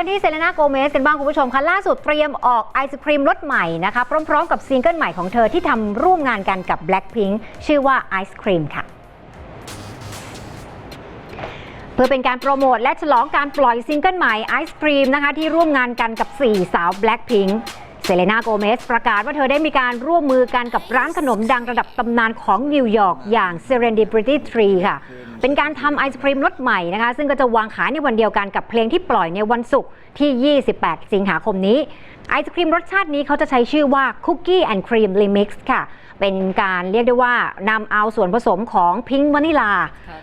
กันที่เซเลนาโกเมสกันบ้างคุณผู้ชมคะล่าสุดเตรียมออกไอศครีมรสใหม่นะคะพร้อม ๆ กับซิงเกิลใหม่ของเธอที่ทำร่วมงานกันกับ Blackpink ชื่อว่าไอศครีมค่ะ เพื่อเป็นการโปรโมทและฉลองการปล่อยซิงเกิลใหม่ไอศครีมนะคะที่ร่วมงานกันกับ 4 สาว Blackpink เซเลนาโกเมสประกาศว่าเธอได้มีการร่วมมือกันกับร้านขนมดังระดับตำนานของนิวยอร์กอย่าง Serendipity Tree ค่ะ เป็นการทำไอศครีมรสใหม่นะคะ ซึ่งก็จะวางขายในวันเดียวกันกับเพลงที่ปล่อยในวันศุกร์ที่ 28 สิงหาคมนี้ ไอศครีมรสชาตินี้เขาจะใช้ชื่อว่า Cookie and Cream Remix ค่ะ เป็นการเรียกได้ว่านำเอาส่วนผสมของพิง k ์วานิลา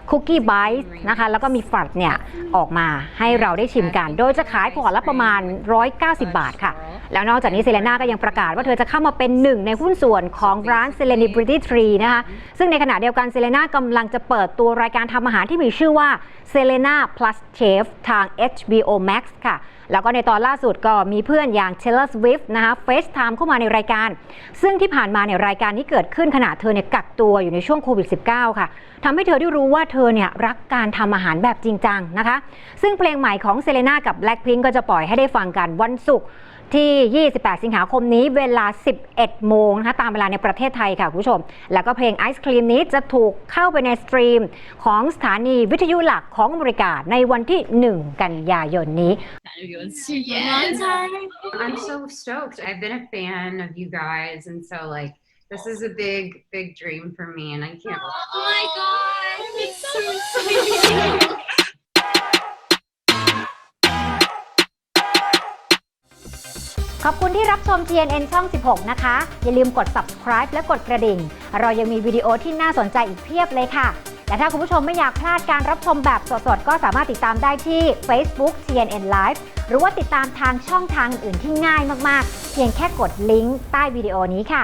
คุกกี้ไบต์นะคะแล้วก็มีฝัดเนี่ยออกมาให้เราได้ชิมกัน โดยจะขายขวดละประมาณ 190 บาทค่ะ แล้วนอกจากนี้เซเลน่าก็ยังประกาศว่าเธอจะเข้ามาเป็นหนึ่งในหุ้นส่วนของร้าน Serenity Tree นะคะซึ่งในขณะเดียวกันเซเลน่ากำลังจะเปิดตัวรายการทำอาหารที่มีชื่อว่า Selena Plus Chef ทาง HBO Max ค่ะ แล้วก็ในตอนล่าสุดก็มีเพื่อนอย่าง Taylor Swift นะคะเฟซไทม์เข้ามาในรายการ ซึ่งที่ผ่านมาเนี่ยรายการนี้เกิดขึ้นขณะเธอเนี่ยกักตัวอยู่ในช่วงโควิด -19 ค่ะทำให้เธอได้รู้ว่าเธอเนี่ยรักการทำอาหารแบบจริงจังนะคะ ซึ่งเพลงใหม่ของเซเลน่ากับ Blackpink ก็จะปล่อยให้ได้ฟังกันวันศุกร์ ที่ 28 สิงหาคมนี้เวลา 11 โมงนะคะตามเวลาในประเทศไทยค่ะคุณผู้ชม แล้วก็เพลงไอศครีมนี้จะถูกเข้าไปในสตรีมของสถานีวิทยุหลักของอเมริกาในวันที่ 1 กันยายนนี้ Yes. I'm so stoked. I've been a fan of you guys, and so like this is a big, big dream for me, and I can't. Oh my god. ขอบคุณที่รับชม TNN ช่อง 16 นะคะ อย่าลืมกด subscribe และกดกระดิ่ง เรายังมีวิดีโอที่น่าสนใจอีกเพียบเลยค่ะ และถ้าคุณผู้ชมไม่อยากพลาดการรับชมแบบสดๆ ก็สามารถติดตามได้ที่ Facebook TNN Live หรือว่าติดตามทางช่องทางอื่นๆที่ง่ายมากๆ เพียงแค่กดลิงก์ใต้วิดีโอนี้ค่ะ